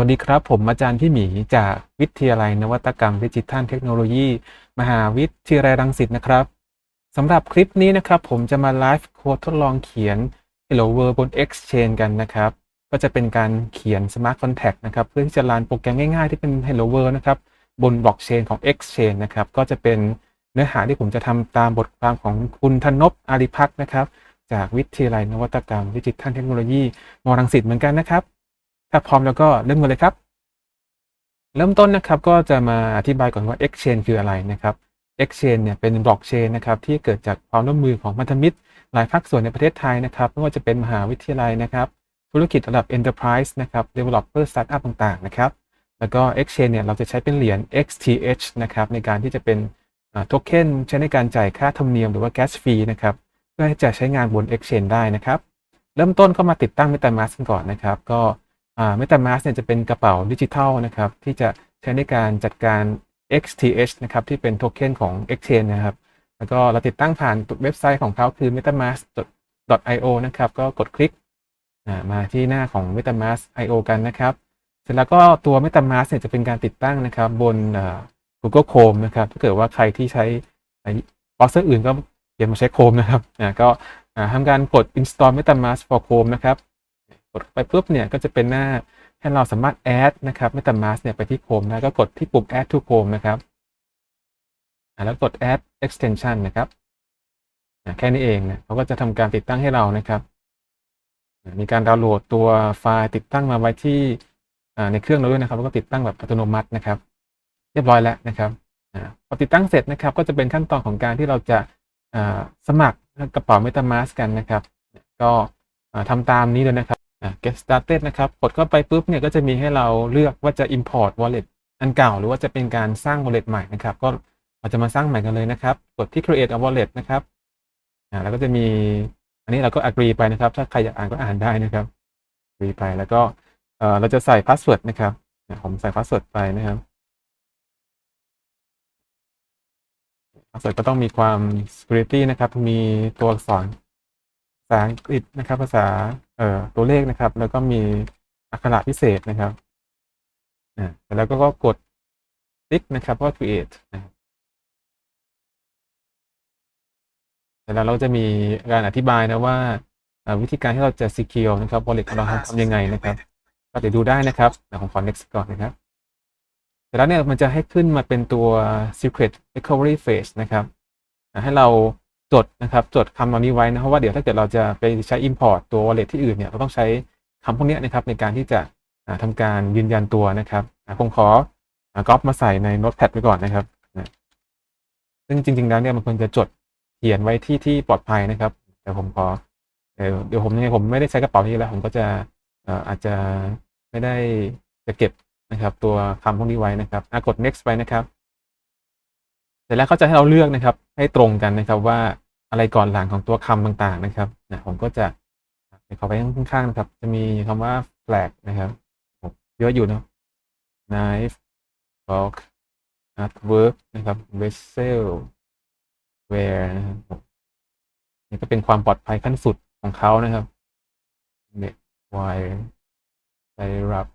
วัสดีครับ ผมอาจารย์พี่หมีจากวิทยาลัยนวัตกรรมดิจิทัลเทคโนโลยี มหาวิทยาลัยรังสิตนะครับสำหรับคลิปนี้นะครับ ผมจะมาไลฟ์โค้ดทดลองเขียน Hello World บน Exchange กันนะครับ ก็จะเป็นการเขียน Smart Contract นะครับ เพื่อที่จะรันโปรแกรมง่ายๆ ที่เป็น Hello World นะครับ บนบล็อกเชนของ Exchange นะครับ ก็จะเป็นเนื้อหาที่ผมจะทำตามบทความของคุณธนพอาริพักษ์นะครับ จากวิทยาลัยนวัตกรรมดิจิทัลเทคโนโลยีมรังสิตเหมือนกันนะครับ ถ้าพร้อมแล้วก็เริ่มกันเลยครับ เริ่มต้นนะครับก็จะมาอธิบายก่อนว่า Exchange คืออะไรนะครับ Exchange เนี่ยเป็นบล็อกเชนนะครับที่เกิดจากความร่วมมือของพันธมิตร หลายภาคส่วนในประเทศไทยนะครับไม่ว่าจะเป็นมหาวิทยาลัยนะครับ ธุรกิจระดับ Enterprise นะครับ Developer Startup ต่างๆนะครับ แล้วก็ Exchange เนี่ยเราจะใช้เป็นเหรียญ XTH นะครับในการที่จะเป็นโทเค็นใช้ในการจ่ายค่าธรรมเนียมหรือว่า Gas Fee นะครับเพื่อที่จะใช้งานบน Exchange ได้นะครับ เริ่มต้นก็มาติดตั้ง MetaMask กันก่อนนะครับ ก็ อ่า MetaMask เนี่ยจะเป็นกระเป๋าดิจิทัลนะครับที่จะใช้ในการจัดการ XTH นะครับที่เป็นโทเค็นของ Exchange นะครับ แล้วก็เราติดตั้งผ่านเว็บไซต์ของเขาคือ metamask.io นะครับก็กดคลิกมาที่หน้าของ metamask.io กันนะครับ เสร็จแล้วก็ตัว metamask เนี่ยจะเป็นการติดตั้งนะครับบน Google Chrome นะครับถ้าเกิดว่าใครที่ใช้บราว์เซอร์อื่นก็อย่ามาใช้ Chrome นะครับก็ทำการกด install metamask for Chrome นะครับ กดไปปุ๊บเนี่ยก็จะเป็นหน้าให้เราสามารถ add นะครับ metamask เนี่ยไปที่ Chrome นะก็กดที่ปุ่ม add to Chrome นะครับแล้วกด add extension นะครับแค่นี้เองนะเขาก็จะทำการติดตั้งให้เรานะครับ มีการดาวน์โหลดตัวไฟล์ติดตั้งมาไว้ที่ในเครื่องเราด้วยนะครับแล้วก็ติดตั้งแบบอัตโนมัตินะครับ เรียบร้อยแล้วนะครับพอติดตั้งเสร็จนะครับ ก็จะเป็นขั้นตอนของการที่เราจะสมัครกระเป๋า MetaMask กันนะครับ ก็ทำตามนี้เลยนะครับ get started นะครับ กดเข้าไปปุ๊บเนี่ยก็จะมีให้เราเลือกว่าจะ import wallet อันเก่าหรือว่าจะเป็นการสร้าง wallet ใหม่นะครับ ก็เราจะมาสร้างใหม่กันเลยนะครับ กดที่ create a wallet นะครับแล้วก็จะมี อันนี้เราก็ agree ไปนะครับ ถ้าใครอยากอ่านก็อ่านได้นะครับ agree ไปแล้วก็เราจะใส่ password นะครับผมใส่ password ไปนะครับ password ก็ต้องมีความ security นะครับ มีตัวอักษร ษาอังกฤษนะครับ ภาษาเอ่อตัวเลขนะครับ แล้วก็มีอักขระพิเศษนะครับอ่าแล้วก็ก็กดติ๊กนะครับว่า create นะครับแล้วเราจะมีการอธิบายนะว่าวิธีการที่เราจะ secure นะครับ wallet ของเราทำยังไงนะครับ ก็เดี๋ยวดูได้นะครับเดี๋ยวผมขอ next ก่อนนะครับเสร็จแล้วเนี่ยมันจะให้ขึ้นมาเป็นตัว secret recovery phrase นะครับ ให้เรา จดนะครับจดคำเหล่านี้ไว้นะเพราะว่าเดี๋ยวถ้าเกิดเราจะไปใช้ import ตัว wallet ที่อื่นเนี่ยเราต้องใช้คำพวกนี้นะครับในการที่จะทำการยืนยันตัวนะครับผมขอก๊อปมาใส่ใน notepad ไว้ก่อนนะครับซึ่งจริง ๆ แล้วเนี่ยมันควรจะจดเขียนไว้ที่ที่ปลอดภัยนะครับแต่ผมขอเดี๋ยวผมยังไงผมไม่ได้ใช้กระเป๋านี้แล้ว ผมก็จะอาจจะไม่ได้จะเก็บนะครับ ตัวคำพวกนี้ไว้นะครับกด next ไปนะครับ เสร็จแล้วเขาจะให้เราเลือกนะครับ ให้ตรงกันนะครับว่าอะไรก่อนหลังของตัวคำต่างๆนะครับนะผมก็จะเขอไปข้างๆนะครับ จะมีคำว่า flag นะครับเยอะอยู่เนาะ knife fork artwork นะครับ vessel where นะครับนี่ก็เป็นความปลอดภัยขั้นสุดของเขานะครับ net wire ไซรับ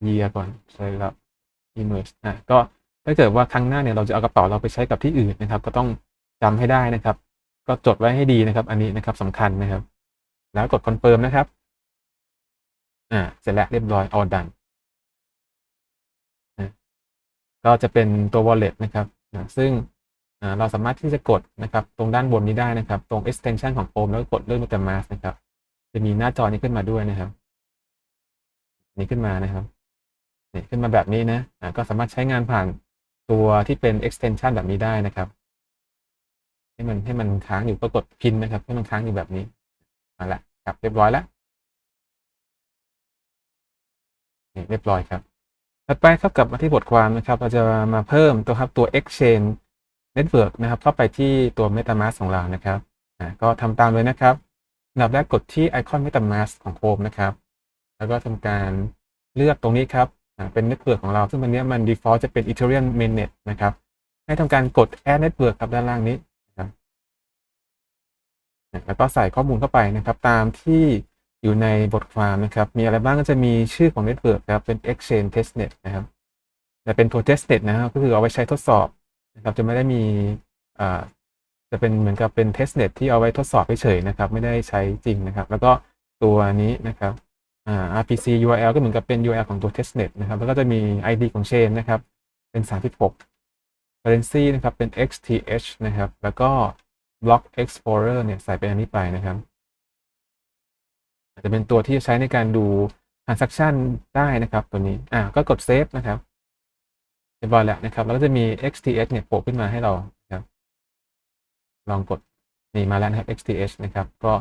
เยียก่อนไซรับ immerse อะก็ถ้าเกิดว่าครั้งหน้าเนี่ยเราจะเอากระเป๋าเราไปใช้กับที่อื่นนะครับ ก็ต้องจำให้ได้นะครับ ก็จดไว้ให้ดีนะครับ อันนี้นะครับสำคัญนะครับ แล้วกด confirm นะครับอ่าเสร็จแล้วเรียบร้อย all done ก็จะเป็นตัว wallet นะครับนะซึ่งเราสามารถที่จะกดนะครับ ตรงด้านบนนี้ได้นะครับ ตรง extension ของ Chrome แล้วกดเลื่อก MetaMask นะครับ จะมีหน้าจอนี้ขึ้นมาด้วยนะครับ นี่ขึ้นมานะครับ นี่ขึ้นมาแบบนี้นะก็สามารถใช้งานผ่านตัวที่เป็น extension แบบนี้ได้นะครับ ให้มันให้มันค้างอยู่ก็กดพินนะครับให้มันค้างอยู่แบบนี้มาละครับเรียบร้อยแล้วนี่เรียบร้อยครับถัดไปครับกลับมาที่บทความนะครับ เราจะมาเพิ่มตัวครับตัว exchange network นะครับ เข้าไปที่ตัว metamask ของเรานะครับก็ทำตามเลยนะครับอันดับแรกกดที่ไอคอน metamask ของ Chrome นะครับ แล้วก็ทำการเลือกตรงนี้ครับ เป็น network ของเรา ซึ่งวันนี้มัน default จะเป็น Ethereum mainnet นะครับ ให้ทำการกด add network ครับด้านล่างนี้นะครับแล้วก็ใส่ข้อมูลเข้าไปนะครับ ตามที่อยู่ในบทความนะครับ มีอะไรบ้างก็จะมีชื่อของ Network ครับเป็น Exchange Testnet นะครับแต่เป็นตัว Testnet นะครับก็คือเอาไว้ใช้ทดสอบนะครับจะไม่ได้มีจะเป็นเหมือนกับเป็น Testnet ที่เอาไว้ทดสอบเฉยๆนะครับ ไม่ได้ใช้จริงนะครับ แล้วก็ตัวนี้นะครับ อ่า RPC URL ก็เหมือนกับเป็น URL ของตัว Testnet นะครับ แล้วก็จะมี ID ของ Chain นะครับ เป็น 36 Currency นะครับ เป็น XTH นะครับ แล้วก็ Block Explorer เนี่ย ใส่เป็นอันนี้ไปนะครับอาจจะเป็นตัวที่ใช้ในการดู transaction ได้นะครับ ตัวนี้ อ่า ก็กด save นะครับเรียบร้อยแล้วนะครับ แล้วก็จะมี XTH เนี่ยโผล่ขึ้นมาให้เรานะครับ ลองกดนี่มาแล้วนะครับ XTH นะครับ ก็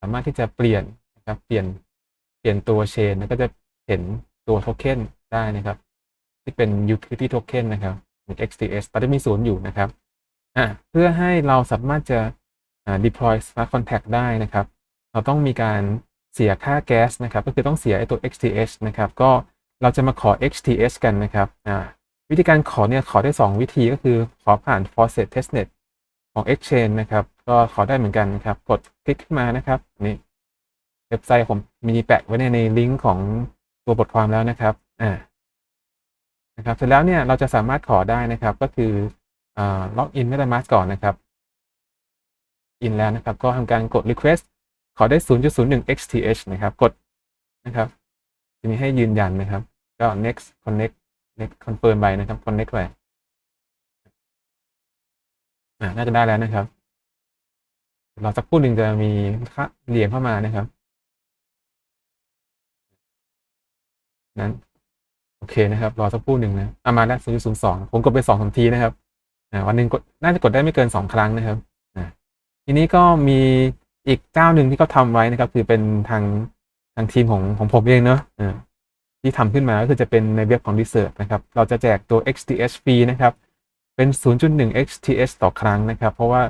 สามารถที่จะเปลี่ยนนะครับ เปลี่ยน เปลี่ยนตัว chain แล้วก็จะเห็นตัวโทเค็นได้นะครับ ที่เป็น utility token นะครับเป็น XTS ตอนนี้มีศูนย์อยู่นะครับอ่าเพื่อให้เราสามารถจะ deploy smart contract ได้นะครับ เราต้องมีการเสียค่าแก๊สนะครับ ก็คือต้องเสียไอตัว XTS นะครับ ก็เราจะมาขอ XTS กันนะครับอ่าวิธีการขอเนี่ยขอได้ 2 วิธีก็คือขอผ่าน faucet testnet ของ exchange นะครับ ก็ขอได้เหมือนกันครับ กดคลิกขึ้นมานะครับนี่ เว็บไซต์ผมมีแปะไว้ในในลิงก์ของตัวบทความแล้วนะครับ อ่า นะครับ เสร็จแล้วเนี่ยเราจะสามารถขอได้นะครับ ก็คืออ่าล็อกอิน MetaMask ก่อนนะครับ อินแล้วนะครับ ก็ทำการกด request ขอได้ 0.01 XTH นะครับ กดนะครับ จะมีให้ยืนยันนะครับ ก็ next connect next confirm ไปนะครับ connect ไปอ่าน่าจะได้แล้วนะครับ เรอสักครู่หนึ่งจะมีค่าเหรียญเข้ามานะครับ นั้นโอเคนะครับ รอสักครู่หนึ่งนะอามาแล้ว0.02ผมกดไป2 3ทีนะครับวันหนึ่งกดน่าจะกดได้ไม่เกิน2ครั้งนะครับอ่าทีนี้ก็มีอีกเจ้าหนึ่งที่เขาทำไว้นะครับ คือเป็นทางทางทีมของของผมเองเนาะที่ทำขึ้นมาก็คือจะเป็นในเว็บของ Research นะครับ เราจะแจกตัว XTH ฟรีนะครับ เป็น 0.1 XTH ต่อครั้งนะครับ เพราะว่า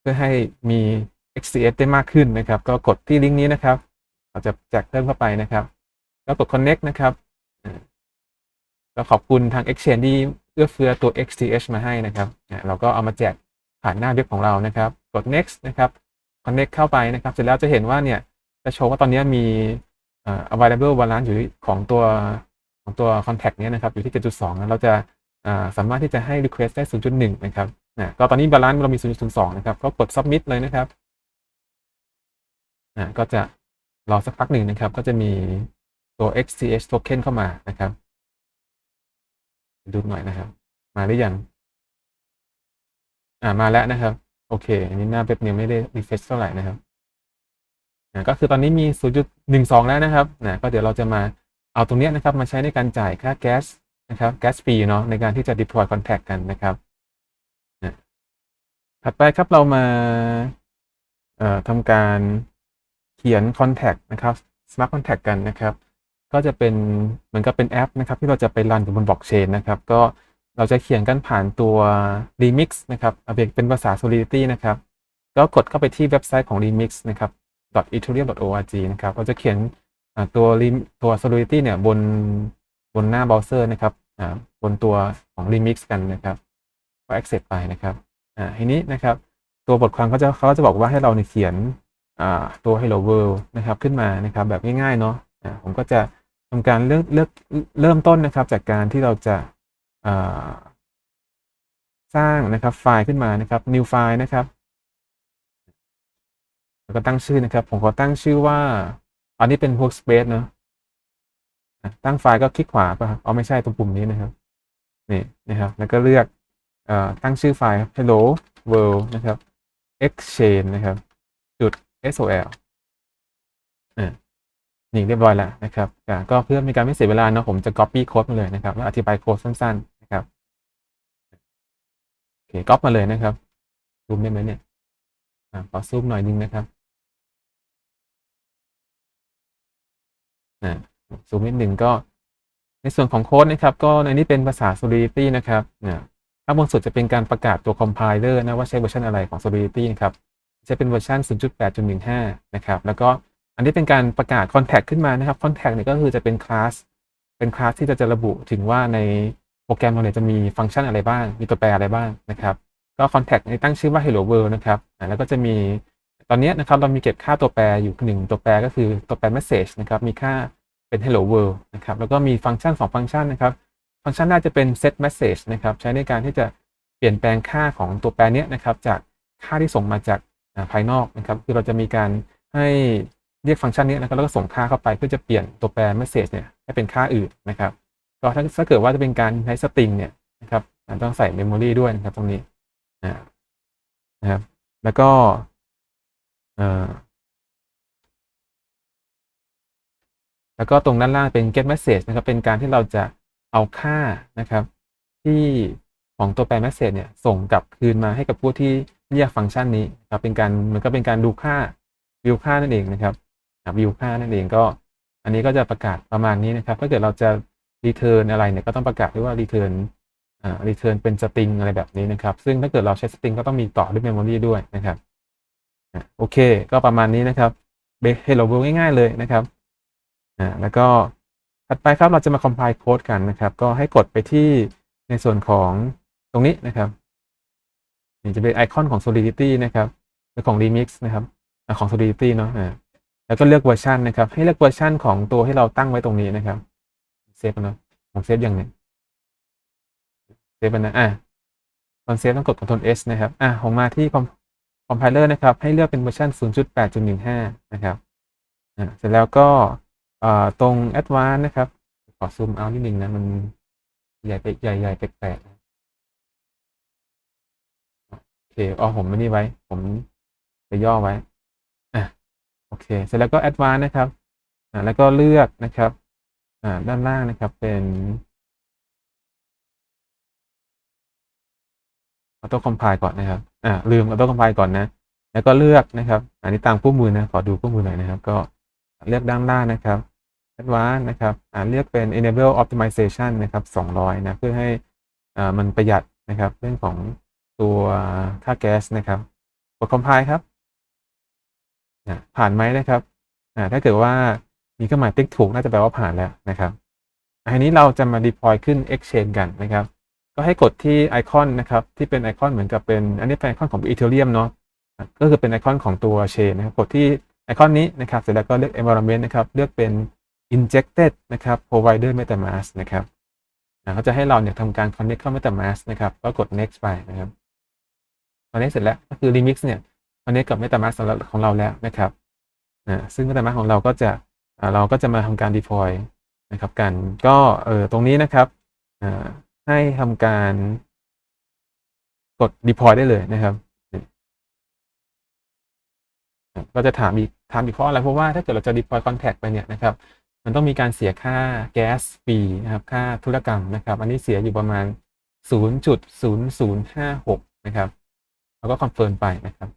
เพื่อให้มี XTH ได้มากขึ้นนะครับ ก็กดที่ลิงก์นี้นะครับ เราจะแจกเพิ่มเข้าไปนะครับ แล้วกด connect นะครับก็ขอบคุณทาง Exchange ที่เอื้อเฟื้อตัว XTH มาให้นะครับเราก็เอามาแจกผ่านหน้าเว็บของเรานะครับ กด next นะครับ connect เข้าไปนะครับ เสร็จแล้วจะเห็นว่าเนี่ยจะโชว์ว่าตอนนี้มี available balance อยู่ของตัวของตัว contact เนี้ยนะครับ อยู่ที่ 7.2แล้วเราจะสามารถที่จะให้ request ได้ 0.1 นะครับนะก็ตอนนี้ balance เรามี 0.02 นะครับ ก็กด submit เลยนะครับนะก็จะรอสักพักหนึ่งนะครับ ก็จะมี ตัว XTH token เข้ามานะครับ ดูหน่อยนะครับ มาหรือยัง อ่ามาแล้วนะครับ โอเค อันนี้หน้าเว็บเนี่ยไม่ได้ refresh เท่าไหร่นะครับอ่าก็คือตอนนี้มี 0.12 แล้วนะครับนะก็เดี๋ยวเราจะมาเอาตรงนี้นะครับ มาใช้ในการจ่ายค่าแก๊สนะครับ แก๊สฟรีเนาะในการที่จะ deploy contact กันนะครับนะถัดไปครับเรามาเอ่อทำการเขียน contact นะครับ smart contact กันนะครับ ก็จะเป็นเหมือนกับเป็นแอปนะครับ ที่เราจะไปรันอยู่บนบล็อกเชนนะครับ ก็เราจะเขียนกันผ่านตัว remix นะครับเป็นภาษา solidity นะครับ ก็กดเข้าไปที่เว็บไซต์ของ remix นะครับ ethereum.org นะครับ เราจะเขียนตัวตัว solidity เนี่ยบนบนหน้าเบราว์เซอร์นะครับบนตัวของ remix กันนะครับก็ access ไปนะครับอ่าทีนี้นะครับตัวบทความเขาจะเขาจะบอกว่าให้เราเขียนตัว hello world นะครับขึ้นมานะครับแบบง่ายๆเนาะผมก็จะ ทำการเลือกเลือกเริ่มต้นนะครับ จากการที่เราจะสร้างนะครับไฟล์ขึ้นมานะครับ new file นะครับแล้วก็ตั้งชื่อนะครับ ผมขอตั้งชื่อว่า อันนี้เป็น workspace เนาะตั้งไฟล์ก็คลิกขวาป่ะครับเอาไม่ใช่ตรงปุ่มนี้นะครับนี่นะครับ แล้วก็เลือกตั้งชื่อไฟล์ hello world นะครับ exchange นะครับจุด sol นี่เรียบร้อยแล้วนะครับก็เพื่อมีการไม่เสียเวลาเนาะผมจะ copy โค้ดมาเลยนะครับแล้วอธิบายโค้ดสั้นๆนะครับโอเคก๊อปมาเลยนะครับซูมได้ไหมเนี่ยขอซูมหน่อยนึงนะครับซูมนิดหนึ่งก็ในส่วนของโค้ดนะครับ ก็ในนี้เป็นภาษา Solidity นะครับนะถ้าบนสุดจะเป็นการประกาศตัว compiler นะว่าใช้เวอร์ชันอะไรของ Solidity นะครับ จะเป็นเวอร์ชัน0.8.15 นะครับ แล้วก็ อันนี้เป็นการประกาศ Contact ขึ้นมานะครับ Contact เนี่ยก็คือจะเป็นคลาสเป็นคลาสที่จะจะระบุถึงว่าในโปรแกรมเราเนี่ยจะมีฟังก์ชันอะไรบ้าง มีตัวแปรอะไรบ้างนะครับก็ Contact ในตั้งชื่อว่า Hello World นะครับแล้วก็จะมีตอนนี้นะครับเรามีเก็บค่าตัวแปรอยู่หนึ่งตัวแปรก็คือตัวแปร message นะครับมีค่าเป็น hello world นะครับแล้วก็มีฟังก์ชัน 2 ฟังก์ชันนะครับฟังก์ชันแรกจะเป็น set message นะครับใช้ในการที่จะเปลี่ยนแปลงค่าของตัวแปรเนี้ยนะครับจากค่าที่ส่งมาจากภายนอกนะครับคือเราจะมีการให้ เรียกฟังก์ชันนี้นะครับแล้วก็ส่งค่าเข้าไปเพื่อจะเปลี่ยนตัวแปร message เนี่ยให้เป็นค่าอื่นนะครับก็ถ้าถ้าเกิดว่าจะเป็นการใช้ string เนี่ยนะครับต้องใส่ memory ด้วยนะครับตรงนี้นะครับ แล้วก็แล้วก็ตรงด้านล่างเป็น get message นะครับ เป็นการที่เราจะเอาค่านะครับ ที่ของตัวแปร message เนี่ยส่งกลับคืนมาให้กับผู้ที่เรียกฟังก์ชันนี้ครับเป็นการเหมือนก็เป็นการดูค่าวิวค่านั่นเองนะครับ วิวค่านั่นเองก็ อันนี้ก็จะประกาศประมาณนี้นะครับถ้าเกิดเราจะ return อะไรเนี่ยก็ต้องประกาศด้วยว่า return อ่า return เป็น string อะไรแบบนี้นะครับ ซึ่งถ้าเกิดเราใช้ string ก็ต้องมีต่อด้วย memory ด้วยนะครับโอเค ก็ประมาณนี้นะครับ hello world ง่ายๆเลยนะครับอ่าแล้วก็ถัดไปครับเราจะมา compile code กันนะครับ ก็ให้กดไปที่ในส่วนของตรงนี้นะครับนี่จะเป็นไอคอนของ solidity นะครับหรือของ remix นะครับ ของ solidity เนาะ แล้วก็เลือกเวอร์ชันนะครับ ให้เลือกเวอร์ชันของตัวที่เราตั้งไว้ตรงนี้นะครับเซฟนะผมเซฟอยังเนี่ยเซฟนะอะตอนเซฟต้องกด Ctrl S นะครับอะผมมาที่ compiler นะครับ ให้เลือกเป็นเวอร์ชัน0.8.15 นะครับอะเสร็จแล้วก็อ่าตรง advanced นะครับ ขอซูมเอานิดนึงนะ มันใหญ่ไปใหญ่ใหญ่แปลกๆโอเคอ๋อผมไม่นี่ไว้ ผมไปย่อไว้ อเค เสร็จแล้วก็ advanced นะครับอ่าแล้วก็เลือกนะครับอ่าด้านล่างนะครับเป็น auto compile ก่อนนะครับอ่าลืม auto compile ก่อนนะ แล้วก็เลือกนะครับ อันนี้ตามคู่มือนะ ขอดูคู่มือหน่อยนะครับ ก็เลือกด้านล่างนะครับ advanced นะครับอ่าเลือกเป็น enable optimization นะครับ200 นะ เพื่อให้อ่ามันประหยัดนะครับ เรื่องของตัวค่าแก๊สนะครับ กด compile ครับ อ่าผ่านไหมนะครับอ่าถ้าเกิดว่ามีเครื่องหมายติ๊กถูกน่าจะแปลว่าผ่านแล้วนะครับอันนี้เราจะมา deploy ขึ้น Exchange กันนะครับ ก็ให้กดที่ไอคอนนะครับ ที่เป็นไอคอนเหมือนกับเป็น อันนี้เป็นไอคอนของ Ethereum เนาะก็คือเป็นไอคอนของตัว Chain นะครับกดที่ไอคอนนี้นะครับ เสร็จแล้วก็เลือก environment นะครับ เลือกเป็น injected นะครับ provider metamask นะครับเขาจะให้เราเนี่ยทำการ connect เข้า metamask นะครับ ก็กด next ไปนะครับตอนนี้เสร็จแล้วก็คือ remix เนี่ย connect กับ metamask ของเราของเราแล้วนะครับอ่าซึ่ง metamask ของเราก็จะเราก็จะมาทำการ deploy นะครับกันก็เออตรงนี้นะครับให้ทำการกด deploy ได้เลยนะครับก็จะถามอีกถามอีกเพราะอะไรเพราะว่าถ้าเกิดเราจะ deploy contact ไปเนี่ยนะครับ มันต้องมีการเสียค่าแก๊สฟรีนะครับ ค่าธุรกรรมนะครับ อันนี้เสียอยู่ประมาณ 0.0056 นะครับ แล้วก็คอนเฟิร์มไปนะครับ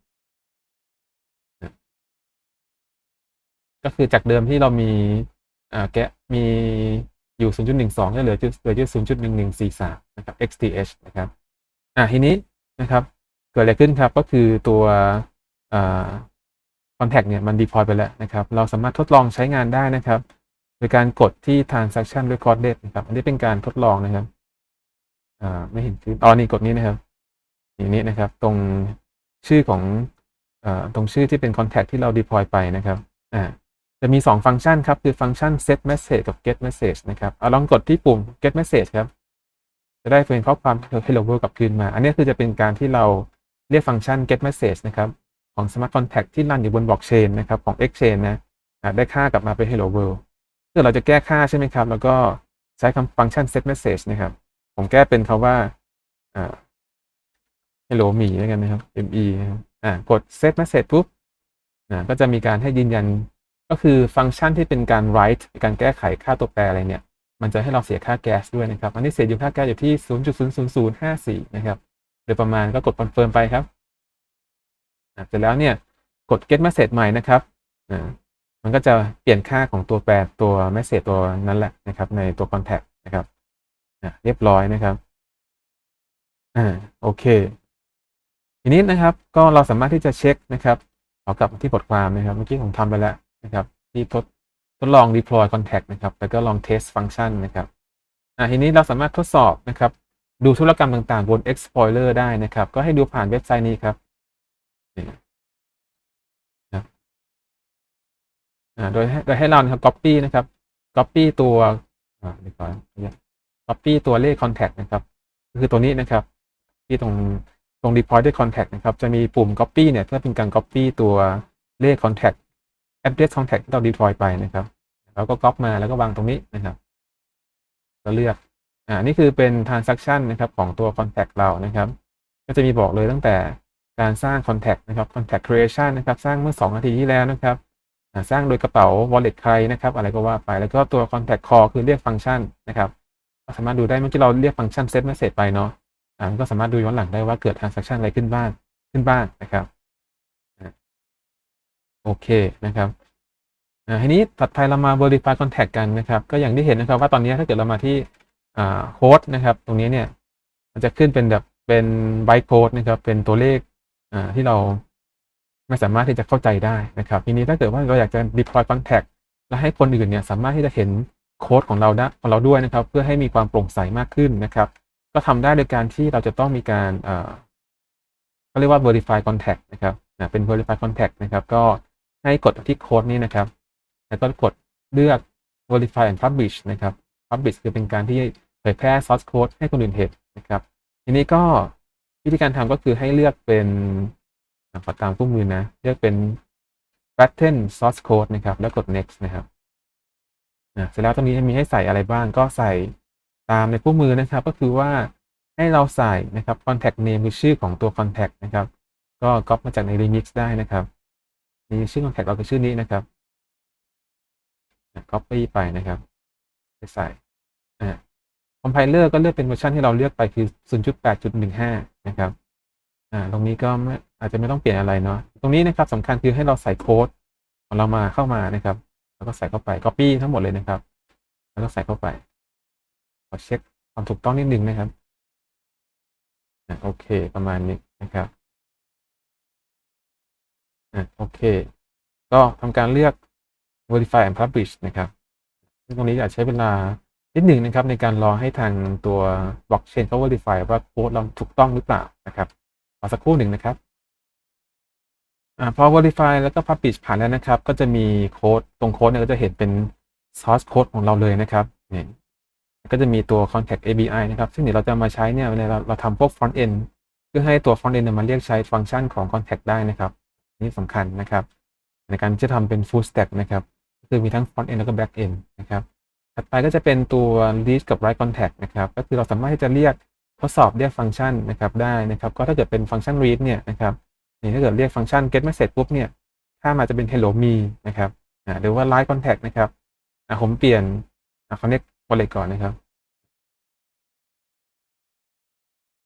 ก็คือจากเดิมที่เรามีอ่าแกะมีอยู่ 0.12ก็เหลือจุดเหลือจุด0.1143 นะครับ xth นะครับอ่าทีนี้นะครับ เกิดอะไรขึ้นครับ ก็คือตัวอ่า contact เนี่ยมัน deploy ไปแล้วนะครับ เราสามารถทดลองใช้งานได้นะครับ โดยการกดที่ transaction recorded นะครับ อันนี้เป็นการทดลองนะครับอ่าไม่เห็นคืออ๋อนี่กดนี้นะครับอย่างนี้นะครับ ตรงชื่อของอ่าตรงชื่อที่เป็น contact ที่เรา deploy ไปนะครับอ่า จะมี 2 ฟังก์ชันครับ คือฟังก์ชัน set message กับ get message นะครับเอาลองกดที่ปุ่ม get message ครับ จะได้เป็นข้อความ hello world กลับคืนมา อันนี้คือจะเป็นการที่เราเรียกฟังก์ชัน get message นะครับของ smart contract ที่รันอยู่บน blockchain นะครับของ exchange นะได้ค่ากลับมาเป็น hello world เมื่อเราจะแก้ค่าใช่ไหมครับ แล้วก็ใช้คำฟังก์ชัน set message นะครับ ผมแก้เป็นคาว่า hello หมีแล้วกันนะครับ me นะครับอ่ากด set message ปุ๊บก็จะมีการให้ยืนยัน ก็คือฟังก์ชันที่เป็นการ write การแก้ไขค่าตัวแปรอะไรเนี่ย มันจะให้เราเสียค่าแก๊สด้วยนะครับ อันนี้เสียอยู่ค่าแก๊สอยู่ที่ 0.00054 นะครับโดยประมาณก็กด confirm ไปครับเสร็จแล้วเนี่ยกด get message ใหม่นะครับอ่ามันก็จะเปลี่ยนค่าของตัวแปรตัว message ตัวนั้นแหละนะครับในตัว contact นะครับเรียบร้อยนะครับอ่าโอเค ทีนี้นะครับก็เราสามารถที่จะเช็คนะครับขอกลับที่บทความนะครับ เมื่อกี้ผมทำไปแล้ว นะครับ ที่ทดทดลอง deploy contact นะครับ แล้วก็ลอง test function นะครับอ่าทีนี้เราสามารถทดสอบนะครับ ดูธุรกรรมต่างๆ บน Explorer ได้นะครับ ก็ให้ดูผ่านเว็บไซต์นี้ครับอ่าโดยให้โดยให้เรานะครับ copy นะครับ copy ตัวอ่าเดี๋ยวก่อน copy ตัวเลข contact นะครับ คือตัวนี้นะครับ ที่ตรงตรง deploy ด้วย contact นะครับ จะมีปุ่ม copy เนี่ยเพื่อเป็นการ copy ตัวเลข contact address contact ที่เรา deploy ไปนะครับแล้วก็ copy มาแล้วก็วางตรงนี้นะครับแล้วเลือกอ่านี่คือเป็น transaction นะครับของตัว contact เรานะครับ ก็จะมีบอกเลยตั้งแต่การสร้าง contact นะครับ contact creation นะครับสร้างเมื่อ 2 นาทีที่แล้วนะครับสร้างโดยกระเป๋า wallet ใครนะครับ อะไรก็ว่าไปแล้วก็ตัว contact call คือเรียกฟังก์ชันนะครับสามารถดูได้เมื่อกี้เราเรียกฟังก์ชัน set message ไปเนาะอ่านก็สามารถดูย้อนหลังได้ว่าเกิด transaction อะไรขึ้นบ้างขึ้นบ้างนะครับ โอเคนะครับอ่าทีนี้ถัดไปเรามา verify contact กันนะครับ ก็อย่างที่เห็นนะครับว่าตอนนี้ถ้าเกิดเรามาที่อ่าโค้ดนะครับ ตรงนี้เนี่ยมันจะขึ้นเป็นแบบเป็นไบโค้ดนะครับ เป็นตัวเลขอ่าที่เราไม่สามารถที่จะเข้าใจได้นะครับ ทีนี้ถ้าเกิดว่าเราอยากจะ deploy contact และให้คนอื่นเนี่ยสามารถที่จะเห็นโค้ดของเราได้ของเราด้วยนะครับ เพื่อให้มีความโปร่งใสมากขึ้นนะครับ ก็ทำได้โดยการที่เราจะต้องมีการเอ่อเขาเรียกว่า verify contact นะครับเป็น verify contact นะครับ ก็ ให้กดที่โค้ดนี้นะครับ แล้วก็กดเลือก verify and publish นะครับ publish คือเป็นการที่เผยแพร่ source code ให้คนอื่นเห็นนะครับ ทีนี้ก็วิธีการทำก็คือให้เลือกเป็นขอตามคู่มือนะ เลือกเป็น pattern source code นะครับ แล้วกด next นะครับนะเสร็จแล้วตรงนี้มีให้ใส่อะไรบ้างก็ใส่ตามในคู่มือนะครับ ก็คือว่าให้เราใส่นะครับ contact name คือชื่อของตัว contact นะครับ ก็ก๊อปมาจากใน remix ได้นะครับ นี่ชื่อ contact เราคือชื่อนี้นะครับก๊อปปี้ไปนะครับไปใส่อ่าคอมไพเลอร์ก็เลือกเป็นเวอร์ชันที่เราเลือกไปคือ 0.8.15 นะครับอ่าตรงนี้ก็ไม่อาจจะไม่ต้องเปลี่ยนอะไรเนาะตรงนี้นะครับสำคัญคือให้เราใส่โค้ดของเรามาเข้ามานะครับ แล้วก็ใส่เข้าไป Copy ทั้งหมดเลยนะครับ แล้วก็ใส่เข้าไปขอเช็คความถูกต้องนิดนึงนะครับโอเคประมาณนี้นะครับ อ่าโอเค ก็ทำการเลือก Verify and Publish นะครับซึ่งตรงนี้อาจใช้เวลานิดหนึ่งนะครับ ในการรอให้ทางตัวบล็อกเชนเขา verify ว่าโค้ดเราถูกต้องหรือเปล่านะครับรอสักครู่หนึ่งนะครับอ่าพอ verify แล้วก็ publish ผ่านแล้วนะครับ ก็จะมีโค้ดตรงโค้ดเนี่ยก็จะเห็นเป็น source code ของเราเลยนะครับนี่ก็จะมีตัว contact ABI นะครับ ซึ่งเดี๋ยวเราจะมาใช้เนี่ยเวลาเราเราทำพวก front end เพื่อให้ตัว front end มันเรียกใช้ฟังก์ชันของ contact ได้นะครับ นี่สำคัญนะครับ ในการที่จะทำเป็น full stack นะครับก็คือมีทั้ง front end แล้วก็ back end นะครับถัดไปก็จะเป็นตัว read กับ write contact นะครับก็คือเราสามารถที่จะเรียกทดสอบเรียกฟังก์ชันนะครับได้นะครับ ก็ถ้าเกิดเป็นฟังก์ชัน read เนี่ยนะครับนี่ถ้าเกิดเรียกฟังก์ชัน get message ปุ๊บเนี่ยถ้ามาจะเป็น hello me นะครับหรือว่า write contact นะครับผมเปลี่ยน connect wallet ก่อนนะครับ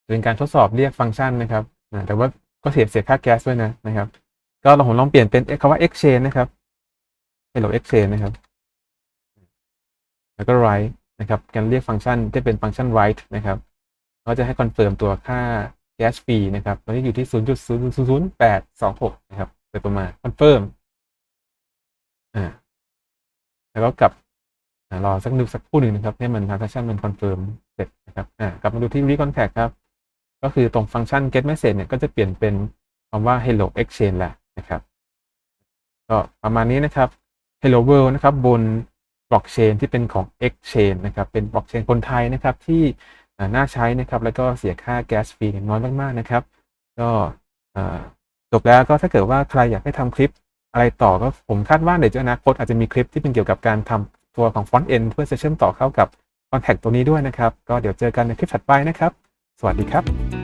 เป็นการทดสอบเรียกฟังก์ชันนะครับแต่ว่าก็เสียเสียค่าแก๊สด้วยนะนะครับ ก็เราผมลองเปลี่ยนเป็นคำว่า exchange นะครับ hello exchange นะครับ แล้วก็ write นะครับ การเรียกฟังก์ชันที่เป็นฟังก์ชัน write นะครับ ก็จะให้คอนเฟิร์มตัวค่า gas fee นะครับ ตอนนี้อยู่ที่ 0.00826 นะครับโดยประมาณคอนเฟิร์มอ่า แล้วก็กลับรอสักนึงสักคู่หนึ่งนะครับ ให้มัน transaction มันคอนเฟิร์มเสร็จนะครับ อ่ากลับมาดูที่ recontact ครับ ก็คือตรงฟังก์ชัน get message เนี่ย ก็จะเปลี่ยนเป็นคำว่า hello exchange แล้ว นะครับ ก็ประมาณนี้นะครับ hello world นะครับบนบล็อกเชนที่เป็นของ Exchange นะครับ เป็นบล็อกเชนคนไทยนะครับที่น่าใช้นะครับ แล้วก็เสียค่าแก๊สฟรีน้อยมากๆนะครับ ก็จบแล้วก็ถ้าเกิดว่าใครอยากให้ทำคลิปอะไรต่อก็ผมคาดว่าเดี๋ยวจะอนาคตอาจจะมีคลิปที่เป็นเกี่ยวกับการทำตัวของ Front End เพื่อจะเชื่อมต่อเข้ากับ Contact ตัวนี้ด้วยนะครับ ก็เดี๋ยวเจอกันในคลิปถัดไปนะครับ สวัสดีครับ